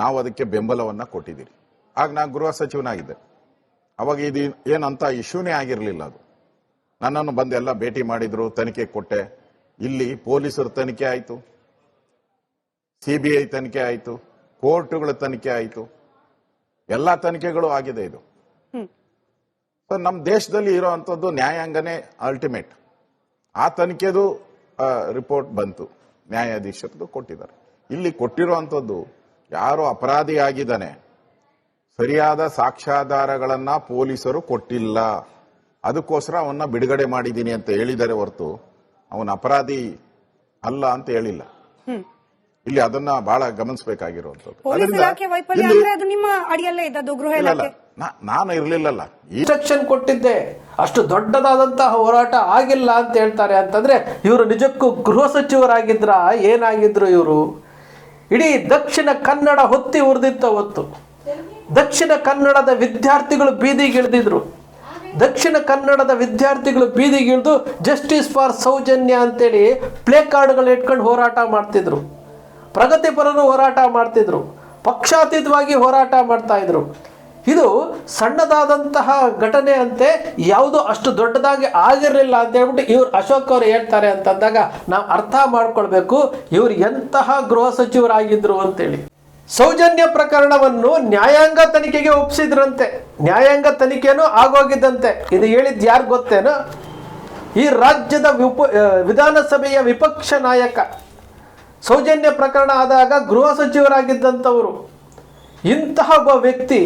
ನಾವು ಅದಕ್ಕೆ ಬೆಂಬಲವನ್ನ ಕೊಟ್ಟಿದ್ದೀರಿ. ಆಗ ನಾನು ಗೃಹ ಸಚಿವನಾಗಿದ್ದೆ. ಅವಾಗ ಇದು ಏನಂತ ಇಶ್ಯೂನೇ ಆಗಿರಲಿಲ್ಲ ಅದು. ನನ್ನನ್ನು ಬಂದೆಲ್ಲ ಭೇಟಿ ಮಾಡಿದ್ರು ತನಿಖೆ ಕೊಟ್ಟೆ. ಇಲ್ಲಿ ಪೊಲೀಸರು ತನಿಖೆ ಆಯಿತು. ಸಿಬಿಐ ತನಿಖೆ ಆಯಿತು. ಕೋರ್ಟ್ಗಳ ತನಿಖೆ ಆಯಿತು. ಎಲ್ಲ ತನಿಖೆಗಳು ಆಗಿದೆ ಇದು. ಸೊ ನಮ್ಮ ದೇಶದಲ್ಲಿ ಇರುವಂತದ್ದು ನ್ಯಾಯಾಂಗನೇ ಅಲ್ಟಿಮೇಟ್ ಆ ತನಿಖೆದು ರಿಪೋರ್ಟ್ ಬಂತು. ನ್ಯಾಯಾಧೀಶರದು ಕೊಟ್ಟಿದ್ದಾರೆ. ಇಲ್ಲಿ ಕೊಟ್ಟಿರುವಂತದ್ದು ಯಾರು ಅಪರಾಧಿ ಆಗಿದ್ದಾನೆ ಸರಿಯಾದ ಸಾಕ್ಷ್ಯಾಧಾರಗಳನ್ನ ಪೊಲೀಸರು ಕೊಟ್ಟಿಲ್ಲ. ಅದಕ್ಕೋಸ್ಕರ ಅವನ್ನ ಬಿಡುಗಡೆ ಮಾಡಿದ್ದೀನಿ ಅಂತ ಹೇಳಿದರೆ ಹೊರತು ಅವನ ಅಪರಾಧಿ ಅಲ್ಲ ಅಂತ ಹೇಳಿಲ್ಲ. ಇಲ್ಲಿ ಅದನ್ನ ಬಹಳ ಗಮನಿಸಬೇಕಾಗಿರುವಂತದ್ದು ಪೊಲೀಸ್ ಇಲಾಖೆ ವೈಫಲ್ಯ ಅಂದ್ರೆ ಅದು ನಿಮ್ಮ ಅಡಿಯಲ್ಲೇ ಇದ್ದದ್ದು ಗೃಹ ಇಲಾಖೆ? ನಾನು ಇರ್ಲಿಲ್ಲಲ್ಲ. ಇಂಜೆಕ್ಷನ್ ಇನ್ಸ್ಟ್ರಕ್ಷನ್ ಕೊಟ್ಟಿದ್ದೆ. ಅಷ್ಟು ದೊಡ್ಡದಾದಂತಹ ಹೋರಾಟ ಆಗಿಲ್ಲ ಅಂತ ಹೇಳ್ತಾರೆ ಅಂತಂದ್ರೆ ಇವರು ನಿಜಕ್ಕೂ ಗೃಹ ಸಚಿವರಾಗಿದ್ರ ಏನಾಗಿದ್ರು ಇವರು? ಇಡೀ ದಕ್ಷಿಣ ಕನ್ನಡ ಹೊತ್ತಿ ಉರಿದಿತ್ತು ಅವತ್ತು ದಕ್ಷಿಣ ಕನ್ನಡದ ವಿದ್ಯಾರ್ಥಿಗಳು ಬೀದಿಗಿಳಿದಿದ್ರು ದಕ್ಷಿಣ ಕನ್ನಡದ ವಿದ್ಯಾರ್ಥಿಗಳು ಬೀದಿಗಿಳಿದು ಜಸ್ಟಿಸ್ ಫಾರ್ ಸೌಜನ್ಯ ಅಂತೇಳಿ ಪ್ಲೇ ಕಾರ್ಡ್ಗಳು ಇಟ್ಕೊಂಡು ಹೋರಾಟ ಮಾಡ್ತಿದ್ರು. ಪ್ರಗತಿಪರರು ಹೋರಾಟ ಮಾಡ್ತಿದ್ರು. ಪಕ್ಷಾತೀತವಾಗಿ ಹೋರಾಟ ಮಾಡ್ತಾ ಇದ್ರು. ಇದು ಸಣ್ಣದಾದಂತಹ ಘಟನೆ ಅಂತೆ, ಯಾವುದು ಅಷ್ಟು ದೊಡ್ಡದಾಗಿ ಆಗಿರಲಿಲ್ಲ ಅಂತ ಹೇಳ್ಬಿಟ್ಟು ಇವ್ರು ಅಶೋಕ್ ಅವರು ಹೇಳ್ತಾರೆ ಅಂತಂದಾಗ ನಾವು ಅರ್ಥ ಮಾಡ್ಕೊಳ್ಬೇಕು, ಇವ್ರು ಎಂತಹ ಗೃಹ ಸಚಿವರಾಗಿದ್ರು ಅಂತೇಳಿ. ಸೌಜನ್ಯ ಪ್ರಕರಣವನ್ನು ನ್ಯಾಯಾಂಗ ತನಿಖೆಗೆ ಒಪ್ಪಿಸಿದ್ರಂತೆ ನ್ಯಾಯಾಂಗ ತನಿಖೆನೂ ಆಗೋಗಿದ್ದಂತೆ. ಇದು ಹೇಳಿದ್ ಯಾರು ಗೊತ್ತೇನೋ? ಈ ರಾಜ್ಯದ ವಿಪ ವಿಧಾನಸಭೆಯ ವಿಪಕ್ಷ ನಾಯಕ. ಸೌಜನ್ಯ ಪ್ರಕರಣ ಆದಾಗ ಗೃಹ ಸಚಿವರಾಗಿದ್ದಂಥವರು. ಇಂತಹ ಒಬ್ಬ ವ್ಯಕ್ತಿ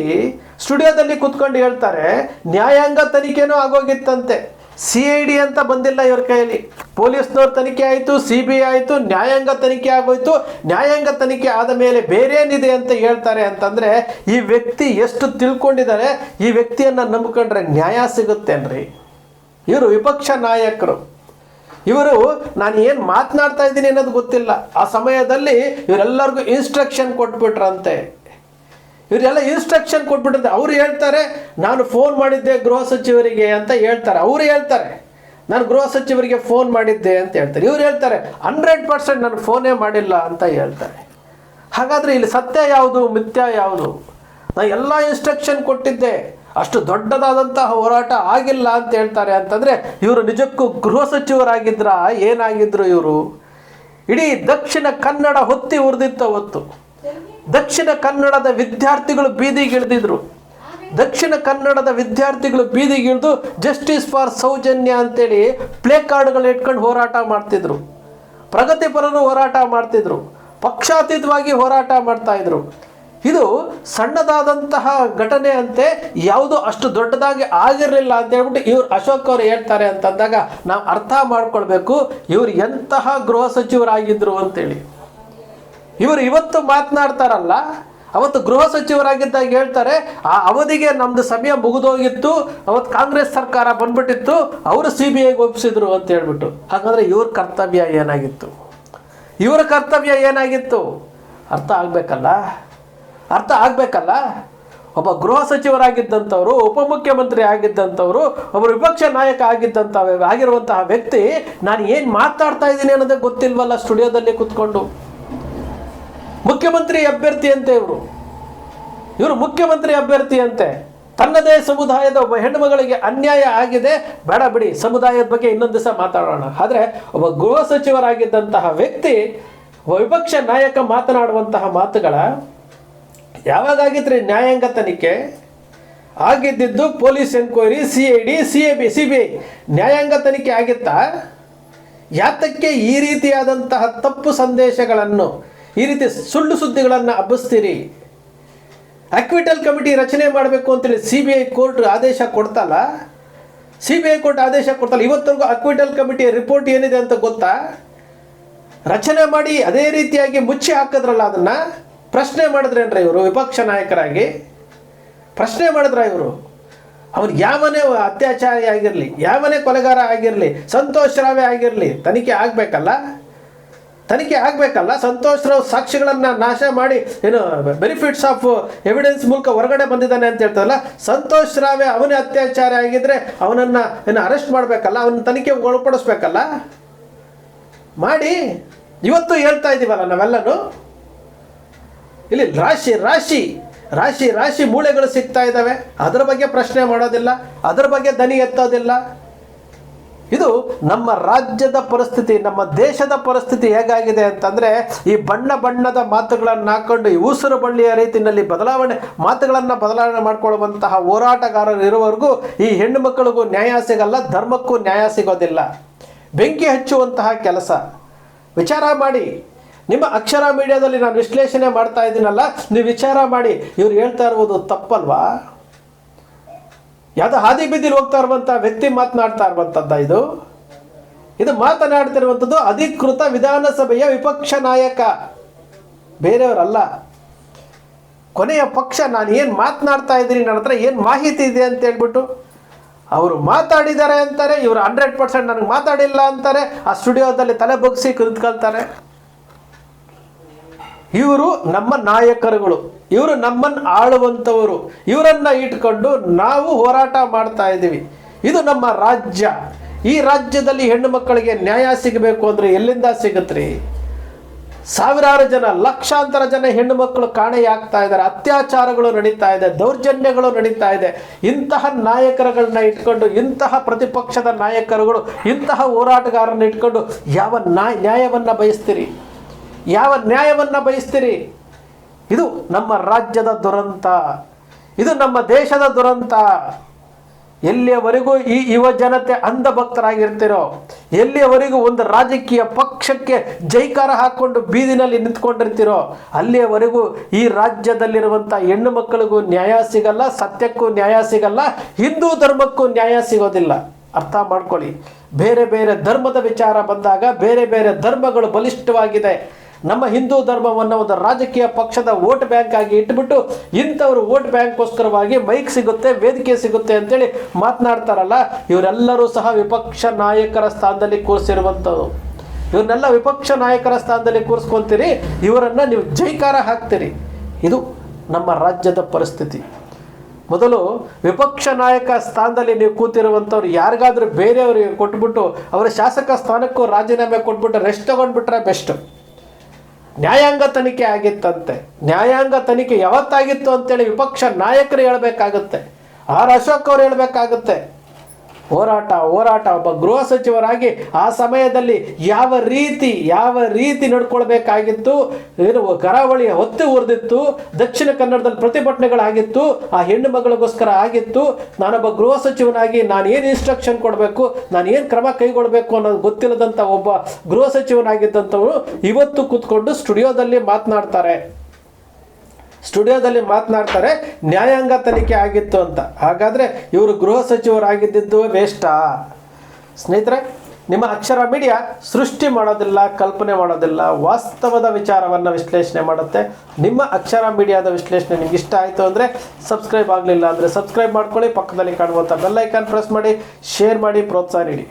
ಸ್ಟುಡಿಯೋದಲ್ಲಿ ಕುತ್ಕೊಂಡು ಹೇಳ್ತಾರೆ, ನ್ಯಾಯಾಂಗ ತನಿಖೆನೂ ಆಗೋಗಿತ್ತಂತೆ. ಸಿ ಐ ಡಿ ಅಂತ ಬಂದಿಲ್ಲ ಇವ್ರ ಕೈಯಲ್ಲಿ. ಪೊಲೀಸ್ನವ್ರ ತನಿಖೆ ಆಯಿತು, ಸಿ ಬಿ ಐ ಆಯಿತು, ನ್ಯಾಯಾಂಗ ತನಿಖೆ ಆಗೋಯ್ತು. ನ್ಯಾಯಾಂಗ ತನಿಖೆ ಆದ ಮೇಲೆ ಬೇರೇನಿದೆ ಅಂತ ಹೇಳ್ತಾರೆ ಅಂತಂದರೆ, ಈ ವ್ಯಕ್ತಿ ಎಷ್ಟು ತಿಳ್ಕೊಂಡಿದ್ದಾರೆ, ಈ ವ್ಯಕ್ತಿಯನ್ನು ನಂಬ್ಕೊಂಡ್ರೆ ನ್ಯಾಯ ಸಿಗುತ್ತೇನ್ರಿ ಇವರು ವಿಪಕ್ಷ ನಾಯಕರು. ಇವರು, ನಾನು ಏನು ಮಾತನಾಡ್ತಾ ಇದ್ದೀನಿ ಅನ್ನೋದು ಗೊತ್ತಿಲ್ಲ. ಆ ಸಮಯದಲ್ಲಿ ಇವರೆಲ್ಲರಿಗೂ ಇನ್ಸ್ಟ್ರಕ್ಷನ್ ಕೊಟ್ಬಿಟ್ರಂತೆ. ಇವರೆಲ್ಲ ಇನ್ಸ್ಟ್ರಕ್ಷನ್ ಕೊಟ್ಬಿಟ್ಟಿದೆ ಅವ್ರು ಹೇಳ್ತಾರೆ, ನಾನು ಫೋನ್ ಮಾಡಿದ್ದೆ ಗೃಹ ಸಚಿವರಿಗೆ ಅಂತ ಹೇಳ್ತಾರೆ. ಅವರು ಹೇಳ್ತಾರೆ, ನಾನು ಗೃಹ ಸಚಿವರಿಗೆ ಫೋನ್ ಮಾಡಿದ್ದೆ ಅಂತ ಹೇಳ್ತಾರೆ. ಇವ್ರು ಹೇಳ್ತಾರೆ, ಹಂಡ್ರೆಡ್ ಪರ್ಸೆಂಟ್ ನಾನು ಫೋನೇ ಮಾಡಿಲ್ಲ ಅಂತ ಹೇಳ್ತಾರೆ. ಹಾಗಾದರೆ ಇಲ್ಲಿ ಸತ್ಯ ಯಾವುದು, ಮಿಥ್ಯ ಯಾವುದು? ನಾನು ಎಲ್ಲ ಇನ್ಸ್ಟ್ರಕ್ಷನ್ ಕೊಟ್ಟಿದ್ದೆ. ಅಷ್ಟು ದೊಡ್ಡದಾದಂತಹ ಹೋರಾಟ ಆಗಿಲ್ಲ ಅಂತ ಹೇಳ್ತಾರೆ ಅಂತಂದರೆ, ಇವರು ನಿಜಕ್ಕೂ ಗೃಹ ಸಚಿವರಾಗಿದ್ರ? ಏನಾಗಿದ್ರು ಇವರು? ಇಡೀ ದಕ್ಷಿಣ ಕನ್ನಡ ಹೊತ್ತಿ ಉರಿದಿತ್ತು ಅವತ್ತು. ದಕ್ಷಿಣ ಕನ್ನಡದ ವಿದ್ಯಾರ್ಥಿಗಳು ಬೀದಿಗಿಳಿದಿದ್ರು ದಕ್ಷಿಣ ಕನ್ನಡದ ವಿದ್ಯಾರ್ಥಿಗಳು ಬೀದಿಗಿಳಿದು ಜಸ್ಟಿಸ್ ಫಾರ್ ಸೌಜನ್ಯ ಅಂತೇಳಿ ಪ್ಲೇ ಕಾರ್ಡ್ಗಳು ಇಟ್ಕೊಂಡು ಹೋರಾಟ ಮಾಡ್ತಿದ್ರು. ಪ್ರಗತಿಪರರು ಹೋರಾಟ ಮಾಡ್ತಿದ್ರು. ಪಕ್ಷಾತೀತವಾಗಿ ಹೋರಾಟ ಮಾಡ್ತಾ ಇದ್ರು. ಇದು ಸಣ್ಣದಾದಂತಹ ಘಟನೆ ಅಂತೆ, ಯಾವುದು ಅಷ್ಟು ದೊಡ್ಡದಾಗಿ ಆಗಿರಲಿಲ್ಲ ಅಂತ ಹೇಳ್ಬಿಟ್ಟು ಇವ್ರು ಅಶೋಕ್ ಅವರು ಹೇಳ್ತಾರೆ ಅಂತಂದಾಗ ನಾವು ಅರ್ಥ ಮಾಡ್ಕೊಳ್ಬೇಕು, ಇವ್ರು ಎಂತಹ ಗೃಹ ಸಚಿವರಾಗಿದ್ರು ಅಂತೇಳಿ. ಇವರು ಇವತ್ತು ಮಾತನಾಡ್ತಾರಲ್ಲ, ಅವತ್ತು ಗೃಹ ಸಚಿವರಾಗಿದ್ದಾಗ ಹೇಳ್ತಾರೆ, ಆ ಅವಧಿಗೆ ನಮ್ದು ಸಮಯ ಮುಗಿದೋಗಿತ್ತು, ಅವತ್ತು ಕಾಂಗ್ರೆಸ್ ಸರ್ಕಾರ ಬಂದ್ಬಿಟ್ಟಿತ್ತು, ಅವರು ಸಿ ಬಿ ಐಗೆ ಒಪ್ಪಿಸಿದ್ರು ಅಂತ ಹೇಳ್ಬಿಟ್ಟು. ಹಾಗಾದ್ರೆ ಇವ್ರ ಕರ್ತವ್ಯ ಏನಾಗಿತ್ತು? ಇವರ ಕರ್ತವ್ಯ ಏನಾಗಿತ್ತು? ಅರ್ಥ ಆಗ್ಬೇಕಲ್ಲ? ಅರ್ಥ ಆಗ್ಬೇಕಲ್ಲ? ಒಬ್ಬ ಗೃಹ ಸಚಿವರಾಗಿದ್ದಂಥವ್ರು ಉಪಮುಖ್ಯಮಂತ್ರಿ ಆಗಿದ್ದಂಥವ್ರು, ಒಬ್ಬ ವಿಪಕ್ಷ ನಾಯಕ ಆಗಿದ್ದಂಥ ಆಗಿರುವಂತಹ ವ್ಯಕ್ತಿ, ನಾನು ಏನು ಮಾತಾಡ್ತಾ ಇದ್ದೀನಿ ಅನ್ನೋದೇ ಗೊತ್ತಿಲ್ವಲ್ಲ ಸ್ಟುಡಿಯೋದಲ್ಲಿ ಕುತ್ಕೊಂಡು? ಮುಖ್ಯಮಂತ್ರಿ ಅಭ್ಯರ್ಥಿ ಅಂತೆ ಇವರು. ಇವರು ಮುಖ್ಯಮಂತ್ರಿ ಅಭ್ಯರ್ಥಿ ಅಂತೆ ತನ್ನದೇ ಸಮುದಾಯದ ಒಬ್ಬ ಹೆಣ್ಣುಮಗಳಿಗೆ ಅನ್ಯಾಯ ಆಗಿದೆ. ಬೇಡ ಬಿಡಿ, ಸಮುದಾಯದ ಬಗ್ಗೆ ಇನ್ನೊಂದು ದಿವಸ ಮಾತಾಡೋಣ. ಆದರೆ ಒಬ್ಬ ಗೃಹ ಸಚಿವರಾಗಿದ್ದಂತಹ ವ್ಯಕ್ತಿ, ವಿಪಕ್ಷ ನಾಯಕ ಮಾತನಾಡುವಂತಹ ಮಾತುಗಳ ಯಾವಾಗಾಗಿದ್ರೆ ನ್ಯಾಯಾಂಗ ತನಿಖೆ ಆಗಿದ್ದಿದ್ದು police enquiry, C I D, C A B, C B I. ನ್ಯಾಯಾಂಗ ತನಿಖೆ ಆಗಿತ್ತಾ? ಯಾತಕ್ಕೆ ಈ ರೀತಿಯಾದಂತಹ ತಪ್ಪು ಸಂದೇಶಗಳನ್ನು ಈ ರೀತಿ ಸುಳ್ಳು ಸುದ್ದಿಗಳನ್ನು ಹಬ್ಬಿಸ್ತೀರಿ. ಅಕ್ವಿಟಲ್ ಕಮಿಟಿ ರಚನೆ ಮಾಡಬೇಕು ಅಂತೇಳಿ ಸಿ ಬಿ ಐ ಕೋರ್ಟ್ ಆದೇಶ ಕೊಡ್ತಲ್ಲ? ಸಿ ಬಿ ಐ ಕೋರ್ಟ್ ಆದೇಶ ಕೊಡ್ತಲ್ಲ? ಇವತ್ತರೆಗೂ ಅಕ್ವಿಟಲ್ ಕಮಿಟಿಯ ರಿಪೋರ್ಟ್ ಏನಿದೆ ಅಂತ ಗೊತ್ತಾ? ರಚನೆ ಮಾಡಿ ಅದೇ ರೀತಿಯಾಗಿ ಮುಚ್ಚಿ ಹಾಕಿದ್ರಲ್ಲ ಅದನ್ನ? ಪ್ರಶ್ನೆ ಮಾಡಿದ್ರೇನ್ರ ಇವರು ವಿಪಕ್ಷ ನಾಯಕರಾಗಿ? ಪ್ರಶ್ನೆ ಮಾಡಿದ್ರ ಇವರು? ಅವ್ರು ಯಾವನೇ ಅತ್ಯಾಚಾರಿ ಆಗಿರಲಿ, ಯಾವನೇ ಕೊಲೆಗಾರ ಆಗಿರಲಿ, ಸಂತೋಷ ರಾವೆ ಆಗಿರಲಿ, ತನಿಖೆ ಆಗಬೇಕಲ್ಲ? ತನಿಖೆ ಆಗಬೇಕಲ್ಲ? ಸಂತೋಷ್ ರಾವ್ ಸಾಕ್ಷಿಗಳನ್ನು ನಾಶ ಮಾಡಿ ಏನು ಬೆನಿಫಿಟ್ಸ್ ಆಫ್ ಎವಿಡೆನ್ಸ್ ಮೂಲಕ ಹೊರಗಡೆ ಬಂದಿದ್ದಾನೆ ಅಂತ ಹೇಳ್ತಾರಲ್ಲ, ಸಂತೋಷ್ ರಾವೇ ಅವನೇ ಅತ್ಯಾಚಾರ ಆಗಿದ್ದರೆ ಅವನನ್ನು ಏನು ಅರೆಸ್ಟ್ ಮಾಡಬೇಕಲ್ಲ, ಅವನ ತನಿಖೆ ಒಳಪಡಿಸ್ಬೇಕಲ್ಲ? ಮಾಡಿ. ಇವತ್ತು ಹೇಳ್ತಾ ಇದ್ದೀವಲ್ಲ ನಾವೆಲ್ಲನೂ? ಇಲ್ಲಿ ರಾಶಿ ರಾಶಿ ರಾಶಿ ರಾಶಿ ಮೂಳೆಗಳು ಸಿಗ್ತಾ ಇದ್ದಾವೆ. ಅದರ ಬಗ್ಗೆ ಪ್ರಶ್ನೆ ಮಾಡೋದಿಲ್ಲ, ಅದರ ಬಗ್ಗೆ ದನಿ ಎತ್ತೋದಿಲ್ಲ. ಇದು ನಮ್ಮ ರಾಜ್ಯದ ಪರಿಸ್ಥಿತಿ, ನಮ್ಮ ದೇಶದ ಪರಿಸ್ಥಿತಿ ಹೇಗಾಗಿದೆ ಅಂತಂದ್ರೆ ಈ ಬಣ್ಣ ಬಣ್ಣದ ಮಾತುಗಳನ್ನು ಹಾಕೊಂಡು ಈ ಉಸಿರು ಬಳ್ಳಿಯ ರೀತಿಯಲ್ಲಿ ಬದಲಾವಣೆ, ಮಾತುಗಳನ್ನು ಬದಲಾವಣೆ ಮಾಡಿಕೊಳ್ಳುವಂತಹ ಹೋರಾಟಗಾರರು ಇರುವವರೆಗೂ ಈ ಹೆಣ್ಣು ಮಕ್ಕಳಿಗೂ ನ್ಯಾಯ ಸಿಗಲ್ಲ, ಧರ್ಮಕ್ಕೂ ನ್ಯಾಯ ಸಿಗೋದಿಲ್ಲ. ಬೆಂಕಿ ಹಚ್ಚುವಂತಹ ಕೆಲಸ. ವಿಚಾರ ಮಾಡಿ. ನಿಮ್ಮ ಅಕ್ಷರ ಮೀಡಿಯಾದಲ್ಲಿ ನಾನು ವಿಶ್ಲೇಷಣೆ ಮಾಡ್ತಾ ಇದ್ದೀನಲ್ಲ, ನೀವು ವಿಚಾರ ಮಾಡಿ. ಇವ್ರು ಹೇಳ್ತಾ ಇರುವುದು ತಪ್ಪಲ್ವಾ? ಯಾವ್ದೋ ಹಾದಿ ಬೀದಿಲಿ ಹೋಗ್ತಾ ಇರುವಂತ ವ್ಯಕ್ತಿ ಮಾತನಾಡ್ತಾ ಇರುವಂತದ್ದ ಇದು? ಇದು ಮಾತನಾಡ್ತಿರುವಂಥದ್ದು ಅಧಿಕೃತ ವಿಧಾನಸಭೆಯ ವಿಪಕ್ಷ ನಾಯಕ. ಬೇರೆಯವರಲ್ಲ. ಕೊನೆಯ ಪಕ್ಷ ನಾನು ಏನು ಮಾತನಾಡ್ತಾ ಇದ್ದೀನಿ ನನ್ನ ಹತ್ರ ಏನು ಮಾಹಿತಿ ಇದೆ ಅಂತ ಹೇಳ್ಬಿಟ್ಟು ಅವರು ಮಾತಾಡಿದ್ದಾರೆ ಅಂತಾರೆ, ಇವರು ಹಂಡ್ರೆಡ್ ಪರ್ಸೆಂಟ್ ನನಗೆ ಮಾತಾಡಿಲ್ಲ ಅಂತಾರೆ, ಆ ಸ್ಟುಡಿಯೋದಲ್ಲಿ ತಲೆ ಬಗ್ಸಿ ಕುಳಿತುಕೊಳ್ತಾರೆ ಇವರು ನಮ್ಮ ನಾಯಕರುಗಳು. ಇವರು ನಮ್ಮನ್ನು ಆಳುವಂಥವರು ಇವರನ್ನು ಇಟ್ಕೊಂಡು ನಾವು ಹೋರಾಟ ಮಾಡ್ತಾ ಇದ್ದೀವಿ. ಇದು ನಮ್ಮ ರಾಜ್ಯ. ಈ ರಾಜ್ಯದಲ್ಲಿ ಹೆಣ್ಣು ಮಕ್ಕಳಿಗೆ ನ್ಯಾಯ ಸಿಗಬೇಕು ಅಂದರೆ ಎಲ್ಲಿಂದ ಸಿಗುತ್ತೆ ಸಾವಿರಾರು ಜನ, ಲಕ್ಷಾಂತರ ಜನ ಹೆಣ್ಣು ಮಕ್ಕಳು ಕಾಣೆಯಾಗ್ತಾ ಇದ್ದಾರೆ. ಅತ್ಯಾಚಾರಗಳು ನಡೀತಾ ಇದೆ, ದೌರ್ಜನ್ಯಗಳು ನಡೀತಾ ಇದೆ. ಇಂತಹ ನಾಯಕರುಗಳನ್ನ ಇಟ್ಕೊಂಡು, ಇಂತಹ ಪ್ರತಿಪಕ್ಷದ ನಾಯಕರುಗಳು, ಇಂತಹ ಹೋರಾಟಗಾರರನ್ನ ಇಟ್ಕೊಂಡು ಯಾವ ನ್ಯಾಯವನ್ನ ಬಯಸ್ತೀರಿ? ಯಾವ ನ್ಯಾಯವನ್ನು ಬಯಸ್ತೀರಿ? ಇದು ನಮ್ಮ ರಾಜ್ಯದ ದುರಂತ. ಇದು ನಮ್ಮ ದೇಶದ ದುರಂತ. ಎಲ್ಲಿಯವರೆಗೂ ಈ ಯುವ ಜನತೆ ಅಂಧಭಕ್ತರಾಗಿರ್ತಿರೋ, ಎಲ್ಲಿಯವರೆಗೂ ಒಂದು ರಾಜಕೀಯ ಪಕ್ಷಕ್ಕೆ ಜೈಕಾರ ಹಾಕ್ಕೊಂಡು ಬೀದಿನಲ್ಲಿ ನಿಂತ್ಕೊಂಡಿರ್ತಿರೋ, ಅಲ್ಲಿಯವರೆಗೂ ಈ ರಾಜ್ಯದಲ್ಲಿರುವಂಥ ಹೆಣ್ಣು ಮಕ್ಕಳಿಗೂ ನ್ಯಾಯ ಸಿಗಲ್ಲ, ಸತ್ಯಕ್ಕೂ ನ್ಯಾಯ ಸಿಗಲ್ಲ, ಹಿಂದೂ ಧರ್ಮಕ್ಕೂ ನ್ಯಾಯ ಸಿಗೋದಿಲ್ಲ. ಅರ್ಥ ಮಾಡ್ಕೊಳ್ಳಿ. ಬೇರೆ ಬೇರೆ ಧರ್ಮದ ವಿಚಾರ ಬಂದಾಗ ಬೇರೆ ಬೇರೆ ಧರ್ಮಗಳು ಬಲಿಷ್ಠವಾಗಿದೆ. ನಮ್ಮ ಹಿಂದೂ ಧರ್ಮವನ್ನು ಒಂದು ರಾಜಕೀಯ ಪಕ್ಷದ ವೋಟ್ ಬ್ಯಾಂಕ್ ಆಗಿ ಇಟ್ಬಿಟ್ಟು ಇಂಥವ್ರು ವೋಟ್ ಬ್ಯಾಂಕ್ಗೋಸ್ಕರವಾಗಿ ಮೈಕ್ ಸಿಗುತ್ತೆ, ವೇದಿಕೆ ಸಿಗುತ್ತೆ ಅಂತೇಳಿ ಮಾತನಾಡ್ತಾರಲ್ಲ, ಇವರೆಲ್ಲರೂ ಸಹ ವಿಪಕ್ಷ ನಾಯಕರ ಸ್ಥಾನದಲ್ಲಿ ಕೂರಿಸಿರುವಂಥವ್ರು. ಇವ್ರನ್ನೆಲ್ಲ ವಿಪಕ್ಷ ನಾಯಕರ ಸ್ಥಾನದಲ್ಲಿ ಕೂರಿಸ್ಕೊಂತೀರಿ, ಇವರನ್ನು ನೀವು ಜೈಕಾರ ಹಾಕ್ತೀರಿ. ಇದು ನಮ್ಮ ರಾಜ್ಯದ ಪರಿಸ್ಥಿತಿ. ಮೊದಲು ವಿಪಕ್ಷ ನಾಯಕ ಸ್ಥಾನದಲ್ಲಿ ನೀವು ಕೂತಿರುವಂಥವ್ರು ಯಾರಿಗಾದ್ರೂ ಬೇರೆಯವರಿಗೆ ಕೊಟ್ಬಿಟ್ಟು, ಅವರ ಶಾಸಕ ಸ್ಥಾನಕ್ಕೂ ರಾಜೀನಾಮೆ ಕೊಟ್ಬಿಟ್ಟು ರೆಸ್ಟ್ ತಗೊಂಡ್ಬಿಟ್ರೆ ಬೆಸ್ಟ್. ನ್ಯಾಯಾಂಗ ತನಿಖೆ ಆಗಿತ್ತಂತೆ. ನ್ಯಾಯಾಂಗ ತನಿಖೆ ಯಾವತ್ತಾಗಿತ್ತು ಅಂತೇಳಿ ವಿಪಕ್ಷ ನಾಯಕರು ಹೇಳಬೇಕಾಗುತ್ತೆ. ಆರ್ ಅಶೋಕ್ ಅವ್ರು ಹೇಳಬೇಕಾಗುತ್ತೆ. ಹೋರಾಟ ಹೋರಾಟ ಒಬ್ಬ ಗೃಹ ಸಚಿವರಾಗಿ ಆ ಸಮಯದಲ್ಲಿ ಯಾವ ರೀತಿ ಯಾವ ರೀತಿ ನಡ್ಕೊಳ್ಬೇಕಾಗಿತ್ತು? ಏನು ಕರಾವಳಿಯ ಹೊತ್ತು ಉರಿದಿತ್ತು, ದಕ್ಷಿಣ ಕನ್ನಡದಲ್ಲಿ ಪ್ರತಿಭಟನೆಗಳಾಗಿತ್ತು, ಆ ಹೆಣ್ಣು ಮಗಳಿಗೋಸ್ಕರ ಆಗಿತ್ತು. ನಾನೊಬ್ಬ ಗೃಹ ಸಚಿವನಾಗಿ ನಾನು ಏನು ಇನ್ಸ್ಟ್ರಕ್ಷನ್ ಕೊಡಬೇಕು, ನಾನು ಏನು ಕ್ರಮ ಕೈಗೊಳ್ಳಬೇಕು ಅನ್ನೋದು ಗೊತ್ತಿಲ್ಲದಂಥ ಒಬ್ಬ ಗೃಹ ಸಚಿವನಾಗಿದ್ದಂಥವರು ಇವತ್ತು ಕೂತ್ಕೊಂಡು ಸ್ಟುಡಿಯೋದಲ್ಲಿ ಮಾತನಾಡ್ತಾರೆ. ಸ್ಟುಡಿಯೋದಲ್ಲಿ ಮಾತನಾಡ್ತಾರೆ, ನ್ಯಾಯಾಂಗ ತನಿಖೆ ಆಗಿತ್ತು ಅಂತ. ಹಾಗಾದರೆ ಇವರು ಗೃಹ ಸಚಿವರಾಗಿದ್ದಿದ್ದು ವೇಸ್ಟಾ ಸ್ನೇಹಿತರೆ, ನಿಮ್ಮ ಅಕ್ಷರ ಮೀಡಿಯಾ ಸೃಷ್ಟಿ ಮಾಡೋದಿಲ್ಲ, ಕಲ್ಪನೆ ಮಾಡೋದಿಲ್ಲ. ವಾಸ್ತವದ ವಿಚಾರವನ್ನು ವಿಶ್ಲೇಷಣೆ ಮಾಡುತ್ತೆ. ನಿಮ್ಮ ಅಕ್ಷರ ಮೀಡಿಯಾದ ವಿಶ್ಲೇಷಣೆ ನಿಮ್ಗೆ ಇಷ್ಟ ಆಯಿತು ಅಂದರೆ ಸಬ್ಸ್ಕ್ರೈಬ್ ಆಗಲಿಲ್ಲ ಅಂದರೆ ಸಬ್ಸ್ಕ್ರೈಬ್ ಮಾಡ್ಕೊಳ್ಳಿ. ಪಕ್ಕದಲ್ಲಿ ಕಾಣುವಂಥ ಬೆಲ್ಲೈಕಾನ್ ಪ್ರೆಸ್ ಮಾಡಿ, ಶೇರ್ ಮಾಡಿ, ಪ್ರೋತ್ಸಾಹ ನೀಡಿ.